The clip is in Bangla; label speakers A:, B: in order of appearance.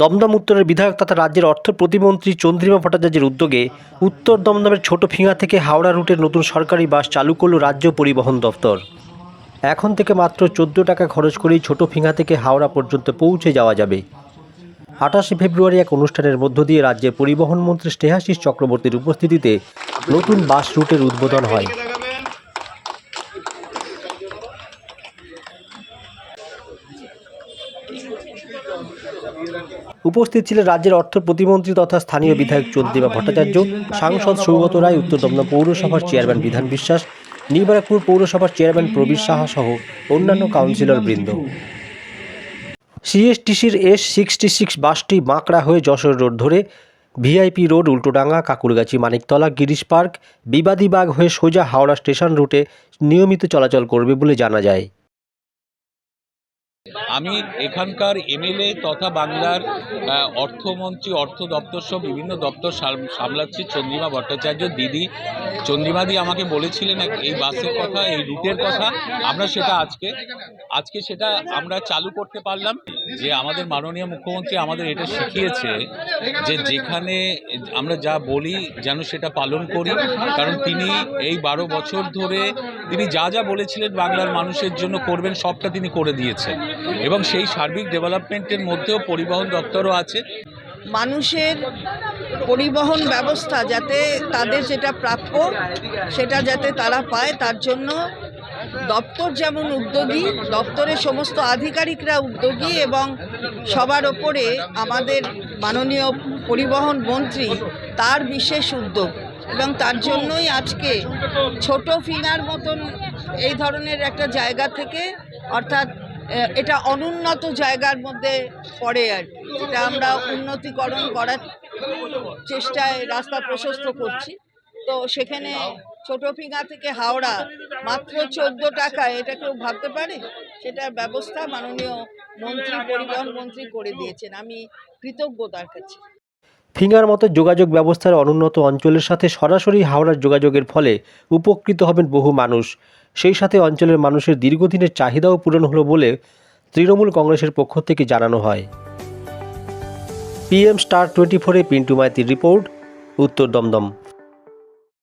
A: দমদম উত্তরের বিধায়ক তথা রাজ্যের অর্থ প্রতিমন্ত্রী চন্দ্রিমা ভট্টাচার্যের উদ্যোগে উত্তর দমদমের ছোট ফিঙা থেকে হাওড়া রুটের নতুন সরকারি বাস চালু করল রাজ্য পরিবহন দফতর এখন থেকে মাত্র চোদ্দ টাকা খরচ করেই ছোট ফিঙা থেকে হাওড়া পর্যন্ত পৌঁছে যাওয়া যাবে। আঠাশে ফেব্রুয়ারি এক অনুষ্ঠানের মধ্য দিয়ে রাজ্যের পরিবহন মন্ত্রী স্নেহাশিস চক্রবর্তীর উপস্থিতিতে নতুন বাস রুটের উদ্বোধন হয়। উপস্থিত ছিলেন রাজ্যের অর্থ প্রতিমন্ত্রী তথা স্থানীয় বিধায়ক চন্দ্রিমা ভট্টাচার্য, সাংসদ সৌগত রায় উত্তর দমদম পৌরসভার চেয়ারম্যান বিধান বিশ্বাস নিবারাকপুর পৌরসভার চেয়ারম্যান প্রবীর সাহা সহ অন্যান্য কাউন্সিলর বৃন্দ। সিএসটিসির এস সিক্সটি সিক্স বাসটি বাঁকড়া হয়ে যশোর রোড ধরে VIP road, Ultadanga, Kankurgachi, Maniktala, Girish park Bibadibag হয়ে সোজা হাওড়া স্টেশন রুটে নিয়মিত চলাচল করবে বলে জানা যায়।
B: আমি এখানকার এমএলএ তথা বাংলার অর্থমন্ত্রী, অর্থ দপ্তর সহ বিভিন্ন দপ্তর সাম- সামলাচ্ছি চন্দ্রিমা ভট্টাচার্য দিদি। চন্দ্রিমাদি আমাকে বলেছিলেন এই বাসের কথা, এই রুটের কথা, আমরা সেটা আজকে আজকে সেটা আমরা চালু করতে পারলাম। যে আমাদের মাননীয় মুখ্যমন্ত্রী আমাদের এটা শিখিয়েছে যে যেখানে আমরা যা বলি যেন সেটা পালন করি, কারণ তিনি এই বারো বছর ধরে তিনি যা যা বলেছিলেন বাংলার মানুষের জন্য করবেন, সবটা তিনি করে দিয়েছেন। এবং সেই সার্বিক ডেভেলপমেন্টের মধ্যেও পরিবহন দপ্তরও আছে।
C: মানুষের পরিবহন ব্যবস্থা যাতে তাদের যেটা প্রাপ্য, সেটা যাতে তারা পায়, তার জন্য দপ্তর যেমন উদ্যোগী, দপ্তরের সমস্ত আধিকারিকরা উদ্যোগী এবং সবার ওপরে আমাদের মাননীয় পরিবহন মন্ত্রী তার বিশেষ উদ্যোগ। এবং তার জন্যই আজকে ছোট ফিনার মতন এই ধরনের একটা জায়গা থেকে, অর্থাৎ এটা অনুন্নত জায়গার মধ্যে পড়ে আর যেটা আমরা উন্নতিকরণ করার চেষ্টায় রাস্তা প্রশস্ত করছি। তো সেখানে ছোট ফিঙা থেকে হাওড়া, মাত্র চোদ্দ টাকায় এটা কেউ ভাবতে পারে? সেটার ব্যবস্থা মাননীয় মন্ত্রী পরিবহন মন্ত্রী করে দিয়েছেন। আমি কৃতজ্ঞ তার কাছে।
A: ফিঙ্গার মতো যোগাযোগ ব্যবস্থার অনুন্নত অঞ্চলের সাথে সরাসরি হাওড়ার যোগাযোগের ফলে উপকৃত হবেন বহু মানুষ। সেই সাথে অঞ্চলের মানুষের দীর্ঘদিনের চাহিদাও পূরণ হলো বলে তৃণমূল কংগ্রেসের পক্ষ থেকে জানানো হয়। পিএম স্টার টোয়েন্টি ফোরে পিন্টু মাইতির রিপোর্ট, উত্তর দমদম।